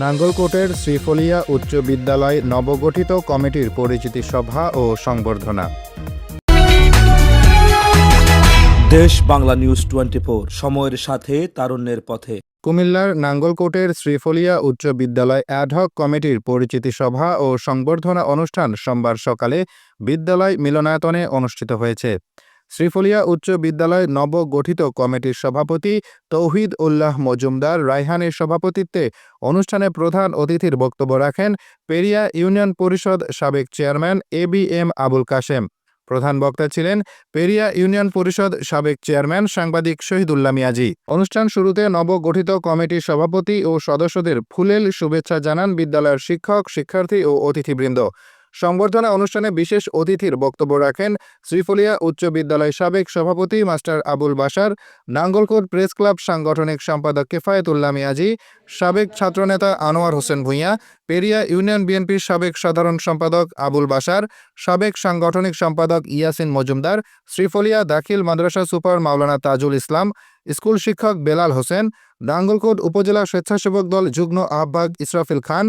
নাঙ্গলকোটের শ্রীফলিয়া উচ্চ বিদ্যালয় নবগঠিত কমিটির পরিচিতি সভা ও সংবর্ধনা। দেশ বাংলা নিউজ টোয়েন্টি সময়ের সাথে তারুণ্যের পথে। কুমিল্লার নাঙ্গলকোটের শ্রীফলিয়া উচ্চ বিদ্যালয় অ্যাডহক কমিটির পরিচিতি সভা ও সংবর্ধনা অনুষ্ঠান সোমবার সকালে বিদ্যালয় মিলনায়তনে অনুষ্ঠিত হয়েছে। শ্রীফলিয়া উচ্চ বিদ্যালয় নবগঠিত কমিটির সভাপতি তৌহিদ উল্লাহ মজুমদার রায়হানের সভাপতিত্বে অনুষ্ঠানে প্রধান অতিথির বক্তব্য রাখেন পেরিয়া ইউনিয়ন পরিষদ সাবেক chairman A B M Abul Kashem. প্রধান বক্তা ছিলেন পেরিয়া ইউনিয়ন পরিষদ সাবেক চেয়ারম্যান সাংবাদিক শহীদুল্লাহ মিয়াজি। অনুষ্ঠান শুরুতে নবগঠিত কমিটির সভাপতি ও সদস্যদের ফুলেল শুভেচ্ছা জানান বিদ্যালয়ের শিক্ষক, শিক্ষার্থী ও অতিথিবৃন্দ। সংবর্ধনা অনুষ্ঠানে বিশেষ অতিথির বক্তব্য রাখেন শ্রীফলিয়া উচ্চ বিদ্যালয় সাবেক সভাপতি মাস্টার আবুল বাসার নাঙ্গলকোট প্রেস ক্লাব সাংগঠনিক সম্পাদক কেফায়েতুল্লাহ মিয়াজি, সাবেক ছাত্রনেতা আনোয়ার হোসেন ভূঁইয়া, পেরিয়া ইউনিয়ন বিএনপির সাবেক সাধারণ সম্পাদক আবুল বাসার সাবেক সাংগঠনিক সম্পাদক ইয়াসিন মজুমদার, শ্রীফলিয়া দাখিল মাদ্রাসা সুপার মাওলানা তাজুল ইসলাম, স্কুল শিক্ষক বেলাল হোসেন, নাঙ্গলকোট উপজেলা স্বেচ্ছাসেবক দল যুগ্ম আহ্বায়ক ইসরাফিল খান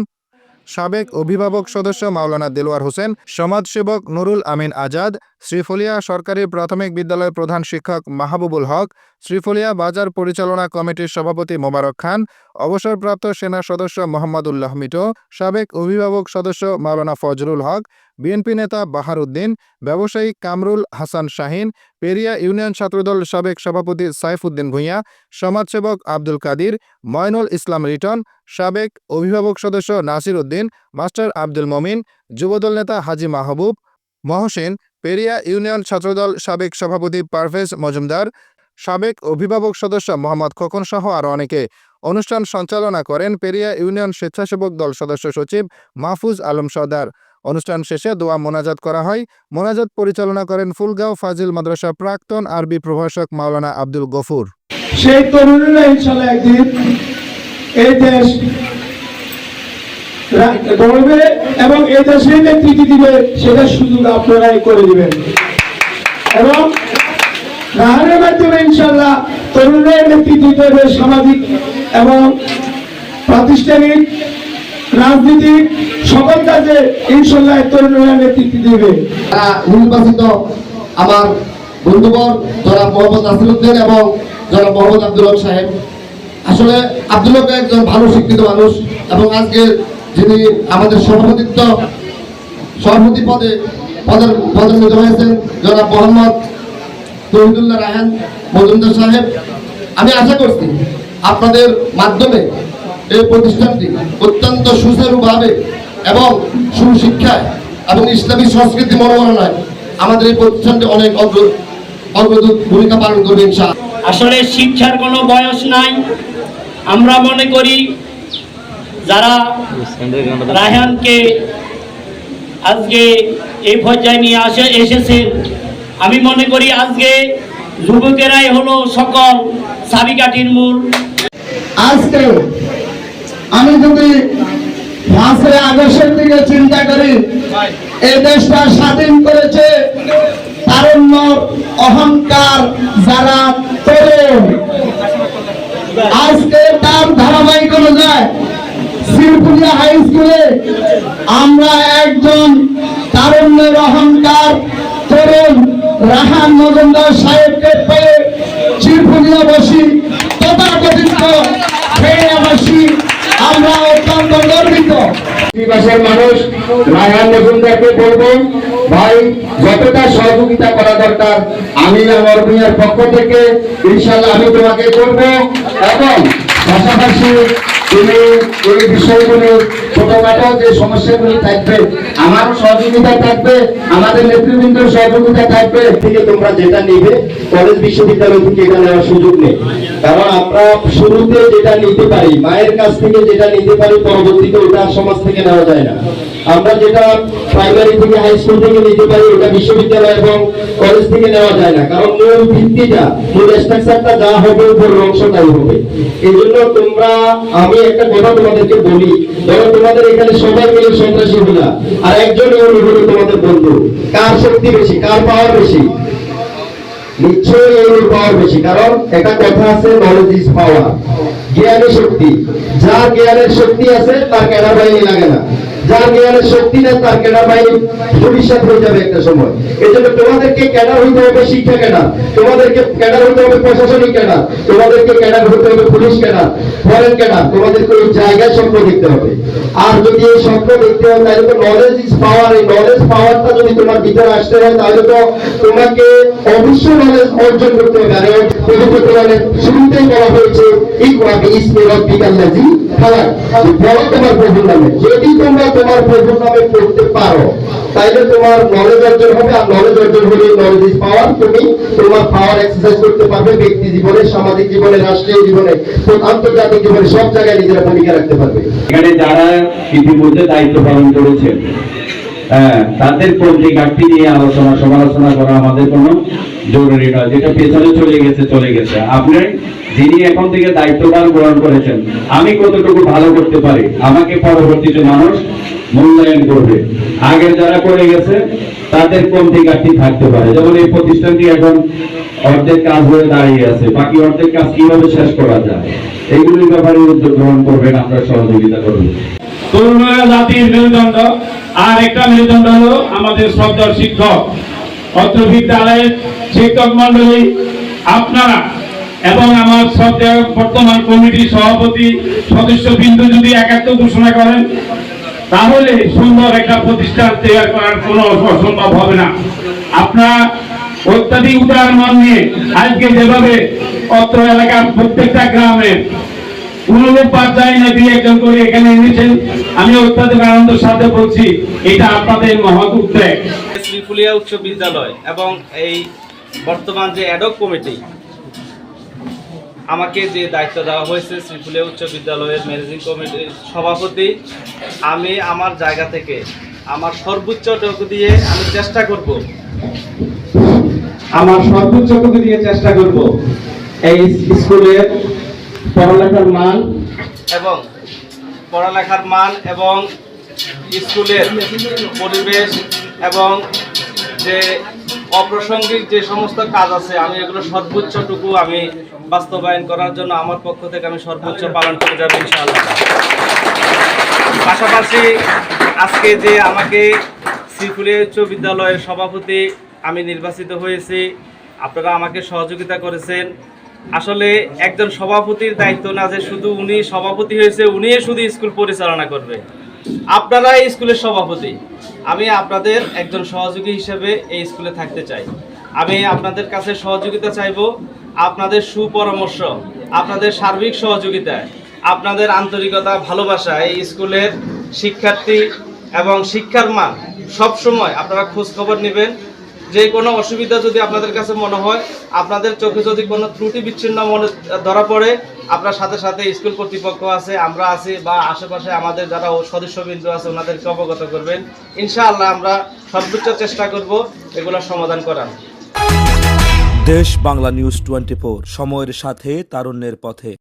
সাবেক অভিভাবক সদস্য মাওলানা দেলোয়ার হোসেন, সমাজসেবক নুরুল আমিন আজাদ, শ্রীফলিয়া সরকারি প্রাথমিক বিদ্যালয়ের প্রধান শিক্ষক মাহবুবুল হক, শ্রীফলিয়া বাজার পরিচালনা কমিটির সভাপতি মোবারক খান, অবসরপ্রাপ্ত সেনা সদস্য মোহাম্মদুল্লাহ মিটো সাবেক অভিভাবক সদস্য মাওলানা ফজলুল হক বিএনপি নেতা বাহার উদ্দিন ব্যবসায়ী কামরুল হাসান শাহিন, পেরিয়া ইউনিয়ন ছাত্রদল সাবেক সভাপতি সাইফুদ্দিন ভূঁইয়া, সমাজসেবক আব্দুল কাদির, ময়নুল ইসলাম রিটন সাবেক অভিভাবক সদস্য নাসির উদ্দিন, মাস্টার আব্দুল মমিন, যুবদল নেতা হাজি মাহবুব মহসেন, পেরিয়া ইউনিয়ন ছাত্রদল সাবেক সভাপতি পারভেজ মজুমদার, সাবেক অভিভাবক সদস্য মোহাম্মদ খোকন সহ আরও অনেকে। অনুষ্ঠান সঞ্চালনা করেন পেরিয়া ইউনিয়ন স্বেচ্ছাসেবক দল সদস্য সচিব মাহফুজ আলম সর্দার। অনুষ্ঠান শেষে দোয়া মোনাজাত করা হয়। মোনাজাত পরিচালনা করেন ফুলগাঁও ফাজিল মাদ্রাসা প্রাক্তন আরবি প্রভাষক মাওলানা আব্দুল গফুর। সেই তরুণরা ইনশাল্লাহ একদিন এই দেশ গড়বে এবং এই দেশের নেতৃত্ব দিবে সেটা আপনারাই করে দিবেন। এবং রাহানের মাধ্যমে ইনশাল্লাহ নেতৃত্ব দেবে সামাজিক এবং প্রাতিষ্ঠানিক রাজনীতিক সকল কাজে ইনশাল্লাহ তরুণরা নেতৃত্ব দিবে। তারা নির্বাচিত আমার বন্ধুবর যারা মোহাম্মদ নাসিরুদ্দিন এবং যারা মোহাম্মদ আব্দুল হক সাহেব। আসলে আব্দুল হক একজন ভালো শিক্ষিত মানুষ এবং আজকে যিনি আমাদের সভাপতিত্ব, সভাপতি পদে পদের, পদোন্নীত হয়েছেন যারা মোহাম্মদ তহিদুল্লাহ রাহান মজুমদার সাহেব। আমি আশা করছি আপনাদের মাধ্যমে এই প্রতিষ্ঠানটি অত্যন্ত সুচারুভাবে এবং সুশিক্ষায় এবং ইসলামী সংস্কৃতি মনোবরণায় আমাদের এই প্রতিষ্ঠানটি অনেক অগ্র অগ্রদূত ভূমিকা পালন করবে ইনশাআল্লাহ। আসলে শিক্ষার কোনো বয়স নাই। আমরা মনে করি যারা রায়হানকে আজকে এই পর্যায়ে নিয়ে আসে এসেছে আমি মনে করি আজকে যুবকেরাই হলো সকল চাবিকাঠির মূল। আজকে আমি যদি পাঁচই আগস্টের দিকে চিন্তা করি এই দেশটা স্বাধীন করেছে তারুণ্য অহংকার যারা তরুণ আজকে তার ধারাবাহিক অনুযায়ী শিরপুরিয়া হাই স্কুলে আমরা একজন তারুণ্যের অহংকার তরুণ রাহান মজুমদার সাহেবকে পেয়ে শিরপুরিয়া বসি তথাকথিত ফেরিয়াবাসী আমরা অত্যন্ত গর্বিত। দিবসের মানুষ, রায়হান মজুমদারকে বলব, ভাই, যতটা সহযোগিতা করা দরকার, আমি আমার ভূমিয়ার পক্ষ থেকে ইনশাল্লাহ আমি তোমাকে করব। এবং পাশাপাশি তুমি এই বিষয়গুলো ছোটখাটো যে সমস্যাগুলি থাকবে, আমারও সহযোগিতা থাকবে, আমাদের নেতৃবৃন্দের সহযোগিতা থাকবে। থেকে তোমরা যেটা নিবে কলেজ বিশ্ববিদ্যালয় থেকে এটা নেওয়ার সুযোগ নেই। কারণ আমরা শুরুতে যেটা নিতে পারি, মায়ের কাছ থেকে যেটা নিতে পারি, পরবর্তীতে ওটা সমাজ থেকে নেওয়া যায় না। আমরা যেটা প্রাইমারি থেকে হাই স্কুল থেকে নিতে পারি, ওটা বিশ্ববিদ্যালয় এবং কলেজ থেকে নেওয়া যায় না। কারণ মূল ভিত্তিটা, মূল স্ট্রাকচারটা যা হবে উপরের অংশটাই হবে। এই জন্য তোমরা, আমি একটা কথা তোমাদেরকে বলি, ধরো তোমাদের এখানে সবাই মিলে সন্ত্রাসী হলা আর একজন তোমাদের বন্ধু। কার শক্তি বেশি? কার পাওয়ার বেশি? নিশ্চয়ই পাওয়ার বেশি। কারণ একটা কথা আছে নলেজ ইজ পাওয়ার জ্ঞানের শক্তি। যার জ্ঞানের শক্তি আছে, তার কেনা বাহিনী লাগে না। যার জ্ঞানের শক্তি নেই তার কেনা বাহিনী ভবিষ্যৎ হয়ে যাবে একটা সময়। এই জন্য তোমাদেরকে ক্যাডার হইতে হবে শিক্ষা ক্যাডার তোমাদেরকে ক্যাডার হইতে হবে প্রশাসনিক ক্যাডার তোমাদেরকে ক্যাডার হইতে হবে পুলিশ ক্যাডার ফরেন ক্যাডার তোমাদেরকে ওই জায়গায় স্বপ্ন দেখতে হবে। আর যদি এই স্বপ্ন দেখতে হয়, তাহলে তো নলেজ ইজ পাওয়ার এই নলেজ পাওয়ারটা যদি তোমার ভিতরে আসতে হয়, তাহলে তো তোমাকে অবশ্যই নলেজ অর্জন করতে হবে। আর পবিত্র কোরআনের শুরুতেই বলা হয়েছে ইকরা বিইসমি রাব্বিকাল্লাযী খালাক। বলো তোমার প্রভুর নামে। যদি তোমরা তোমার প্রভুর নামে পড়তে পারো। তাইলে তোমার নলেজ অর্জন হবে আর নলেজ অর্জন হলে নলেজ পাওয়ার তুমি তোমার পাওয়ার এক্সারসাইজ করতে পারবে ব্যক্তি জীবনে সামাজিক জীবনে রাষ্ট্রীয় জীবনে আন্তর্জাতিক জীবনে সব জায়গায় নিজেরা ভূমিকা রাখতে পারবে। এখানে যারা ইতিমধ্যে দায়িত্ব পালন করেছেন হ্যাঁ, তাদের কর্মী ঘাটতি নিয়ে আলোচনা সমালোচনা করা আমাদের কোনো জরুরি নয়। যেটা পেছনে চলে গেছে চলে গেছে। আপনি যিনি এখন থেকে দায়িত্বভার গ্রহণ করেছেন, আমি কতটুকু ভালো করতে পারি? আমাকে পরবর্তীতে মানুষ মূল্যায়ন করবে। আগের যারা করে গেছে, তাদের কমতি ঘাটতি থাকতে পারে। যেমন এই প্রতিষ্ঠানটি এখন অর্ধেক কাজ হয়ে দাঁড়িয়ে আছে। বাকি অর্ধেক কাজ কীভাবে শেষ করা যায়? এইগুলির ব্যাপারে উদ্যোগ গ্রহণ করবেন আমরা সহযোগিতা করব তরুণরা জাতির মেরুদণ্ড। আর একটা মেরুদণ্ড হলো আমাদের শ্রদ্ধার শিক্ষক অত্র বিদ্যালয়ের শিক্ষক মন্ডলী আপনারা এবং আমার শ্রদ্ধা বর্তমান কমিটির সভাপতি সদস্য বিন্দু যদি একাত্ম ঘোষণা করেন, তাহলে সুন্দর একটা প্রতিষ্ঠান তৈরি করার কোনো অসম্ভব হবে না। আপনারা অত্যাধিক উদার মন নিয়ে আজকে যেভাবে অত্র এলাকার প্রত্যেকটা পাঠদায়ী না একজন করে এখানে এনেছেন, আমি অত্যাধিক সাথে এটা আপনাদের উচ্চ বিদ্যালয় এবং এই বর্তমান যে অ্যাডক কমিটি আমাকে যে দায়িত্ব দেওয়া হয়েছে শ্রীফুলিয়া উচ্চ বিদ্যালয়ের ম্যানেজিং কমিটির সভাপতি আমি আমার জায়গা থেকে আমার সর্বোচ্চ সর্বোচ্চটুকু দিয়ে আমি চেষ্টা করব। আমার সর্বোচ্চ সর্বোচ্চটুকু দিয়ে চেষ্টা করব। এই স্কুলের পড়ালেখার মান এবং পড়ালেখার মান এবং স্কুলের পরিবেশ এবং যে অপ্রাসঙ্গিক যে সমস্ত কাজ আছে, আমি এগুলো সর্বোচ্চটুকু আমি বাস্তবায়ন করার জন্য আমার পক্ষ থেকে আমি সর্বোচ্চ পালন করে যাব ইনশাআল্লাহ। পাশাপাশি আজকে যে আমাকে শ্রীফুলিয়া উচ্চ বিদ্যালয়ের সভাপতি আমি নির্বাচিত হয়েছি, আপনারা আমাকে সহযোগিতা করেছেন। আসলে একজন সভাপতির দায়িত্ব না যে শুধু উনি সভাপতি হয়েছে উনি শুধু স্কুল পরিচালনা করবে। আপনারা এই স্কুলের সভাপতি। আমি আপনাদের একজন সহযোগী হিসেবে এই স্কুলে থাকতে চাই। আমি আপনাদের কাছে সহযোগিতা চাইব, আপনাদের সুপরামর্শ, আপনাদের সার্বিক সহযোগিতা, আপনাদের আন্তরিকতা, ভালোবাসা এই স্কুলের শিক্ষার্থী এবং শিক্ষার মান সবসময় আপনারা খোঁজখবর নেবেন। যে কোনো অসুবিধা যদি আপনাদের কাছে মনে হয়, আপনাদের চোখে যদি কোনো ত্রুটি বিচ্ছিন্ন মনে ধরা পড়ে আপনার সাথে সাথে স্কুল কর্তৃপক্ষ আছে, আমরা আছি বা আশেপাশে আমাদের যারা সদস্যবৃন্দ আছে, ওনাদেরকে অবগত করবেন। ইনশাআল্লাহ আমরা সর্বোচ্চ চেষ্টা করব এগুলোর সমাধান করার। দেশ বাংলা নিউজ টোয়েন্টি সময়ের সাথে, তারুণ্যের পথে।